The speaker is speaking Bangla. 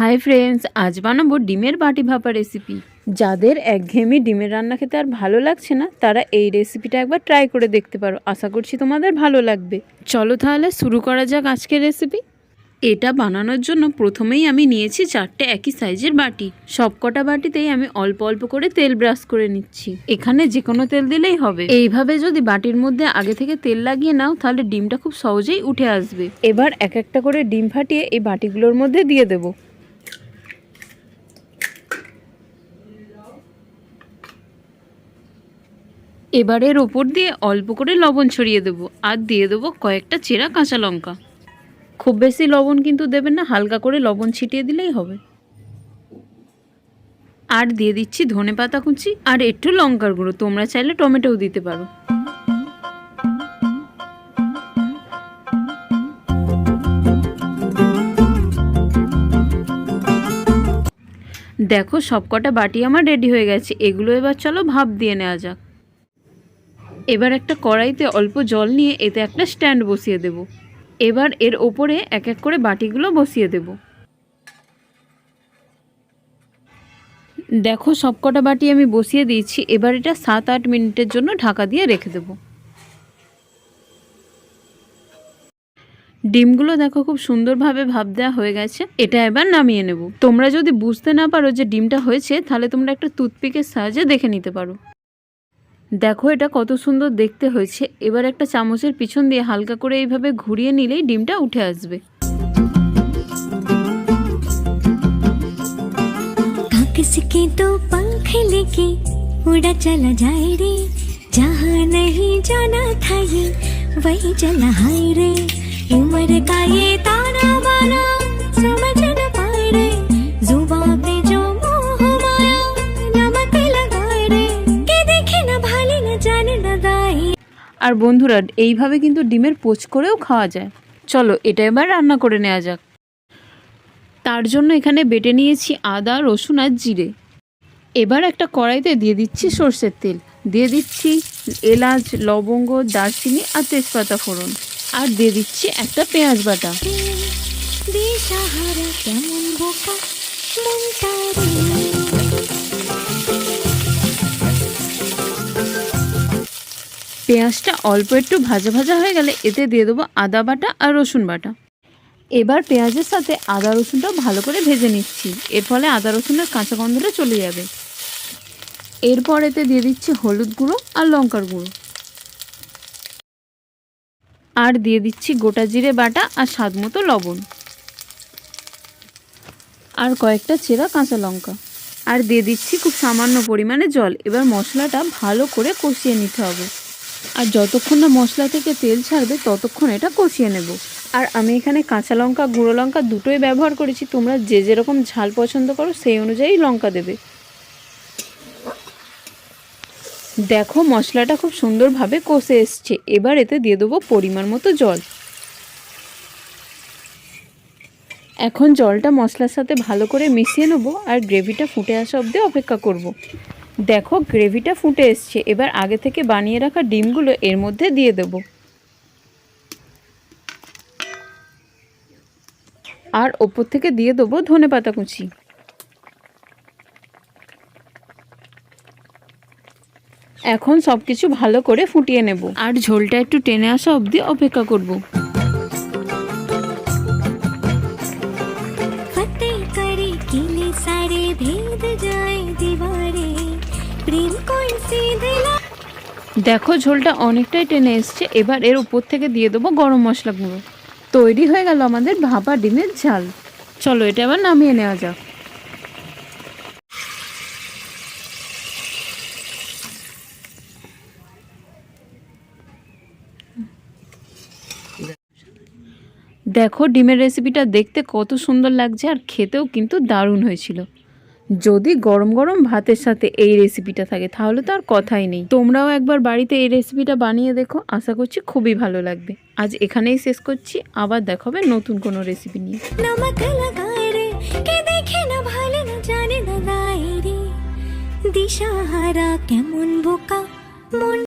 হাই ফ্রেন্ডস, আজ বানাবো ডিমের বাটি ভাপা রেসিপি যাদের একঘেয়েমি ডিমের রান্না খেতে আর ভালো লাগছে না, তারা এই রেসিপিটা একবার ট্রাই করে দেখতে পারো। আশা করছি তোমাদের ভালো লাগবে। চলো তাহলে শুরু করা যাক আজকের রেসিপি এটা বানানোর জন্য প্রথমেই আমি নিয়েছি চারটে একই সাইজের বাটি। সবকটা বাটিতেই আমি অল্প অল্প করে তেল ব্রাশ করে নিচ্ছি। এখানে যে কোনো তেল দিলেই হবে। এইভাবে যদি বাটির মধ্যে আগে থেকে তেল লাগিয়ে নাও, তাহলে ডিমটা খুব সহজেই উঠে আসবে। এবার এক একটা করে ডিম ফাটিয়ে এই বাটিগুলোর মধ্যে দিয়ে দেবো। এবার এর ওপর দিয়ে অল্প করে লবণ ছড়িয়ে দেবো আর দিয়ে দেবো কয়েকটা চেরা কাঁচা লঙ্কা। খুব বেশি লবণ কিন্তু দেবেন না, হালকা করে লবণ ছিটিয়ে দিলেই হবে। আর দিয়ে দিচ্ছি ধনে পাতা কুচি আর একটু লঙ্কার গুঁড়ো, তোমরা চাইলে টমেটোও দিতে পারো। দেখো সবকটা বাটি আমার রেডি হয়ে গেছে, এগুলো এবার চলো ভাপ দিয়ে নেওয়া যাক। এবার একটা কড়াইতে অল্প জল নিয়ে এতে একটা স্ট্যান্ড বসিয়ে দেব। এবার এর ওপরে এক এক করে বাটিগুলো বসিয়ে দেব। দেখো সবকটা বাটি আমি বসিয়ে দিয়েছি, এবার এটা সাত আট মিনিটের জন্য ঢাকা দিয়ে রেখে দেব। ডিমগুলো দেখো খুব সুন্দরভাবে ভাব দেওয়া হয়ে গেছে, এটা এবার নামিয়ে নেব। তোমরা যদি বুঝতে না পারো যে ডিমটা হয়েছে, তাহলে তোমরা একটা টুথপিকের সাহায্যে দেখে নিতে পারো। দেখো এটা কত সুন্দর দেখতে হয়েছে এবার একটা চামচের পিছন দিয়ে হালকা করে এইভাবে ঘুরিয়ে নিলেই ডিমটা উঠে আসবে किसके तो पंख लेके उड़ा चला जाए रे जहाँ नहीं जाना था ये वही चला हाय रे उम्र का ये ताना बाना আর বন্ধুরা, এইভাবে কিন্তু ডিমের পোচ করেও খাওয়া যায়। চলো, এটা এবার রান্না করে নেওয়া যাক। তার জন্য এখানে বেটে নিয়েছি আদা, রসুন আর জিরে। এবার একটা কড়াইতে দিয়ে দিচ্ছি সর্ষের তেল। দিয়ে দিচ্ছি এলাচ, লবঙ্গ, দারচিনি আর তেজপাতা ফোড়ন। আর দিয়ে দিচ্ছি একটা পেঁয়াজ বাটা। দিশাহারা কেমন বোকা মনটা পেঁয়াজটা অল্প একটু ভাজা ভাজা হয়ে গেলে এতে দিয়ে দেবো আদা বাটা আর রসুন বাটা। এবার পেঁয়াজের সাথে আদা রসুনটাও ভালো করে ভেজে নিচ্ছি। এর ফলে আদা রসুনের কাঁচা গন্ধটা চলে যাবে। এরপর এতে দিয়ে দিচ্ছি হলুদ গুঁড়ো আর লঙ্কার গুঁড়ো। আর দিয়ে দিচ্ছি গোটা জিরে বাটা আর স্বাদ মতো লবণ। আর কয়েকটা চেরা কাঁচা লঙ্কা। আর দিয়ে দিচ্ছি খুব সামান্য পরিমাণে জল। এবার মশলাটা ভালো করে কষিয়ে নিতে হবে। আর যতক্ষণ না মশলা থেকে তেল ছাড়বে, ততক্ষণ এটা কষিয়ে নেব। আর আমি এখানে কাঁচা লঙ্কা, গুঁড়ো লঙ্কা দুটোই ব্যবহার করেছি। তোমরা যে যেরকম ঝাল পছন্দ করো, সেই অনুযায়ী লঙ্কা দেবে। দেখো, মশলাটা খুব সুন্দরভাবে কষে এসছে। এবার এতে দিয়ে দেবো পরিমাণ মতো জল। এখন জলটা মশলার সাথে ভালো করে মিশিয়ে নেব, আর গ্রেভিটা ফুটে আসা অবধি অপেক্ষা করব। দেখো, গ্রেভিটা ফুটে এসছে। এবার আগে থেকে বানিয়ে রাখা ডিমগুলো এর মধ্যে দিয়ে দেব। আর ওপর থেকে দিয়ে দেবো ধনে পাতা কুচি। এখন সব কিছু ভালো করে ফুটিয়ে নেব। আর ঝোলটা একটু টেনে আসা অবধি অপেক্ষা করব। দেখো, ঝোলটা অনেকটাই টেনে এসছে। এবার এর উপর থেকে দিয়ে দেবো গরম মশলা গুঁড়ো। তৈরি হয়ে গেল আমাদের ভাপা ডিমের ঝাল। চলো, এটা আবার নামিয়ে নেওয়া যাক। দেখো, ডিমের রেসিপিটা দেখতে কত সুন্দর লাগছে আর খেতেও কিন্তু দারুণ হয়েছিল। যদি গরম গরম ভাতের সাথে এই রেসিপিটা থাকে, তাহলে তো আর কথাই নেই। তোমরাও একবার বাড়িতে এই রেসিপিটা বানিয়ে দেখো, আশা করছি খুবই ভালো লাগবে। আজ এখানেই শেষ করছি, আবার দেখাবে নতুন কোনো রেসিপি নিয়ে। দিশাহারা কেমন বোকা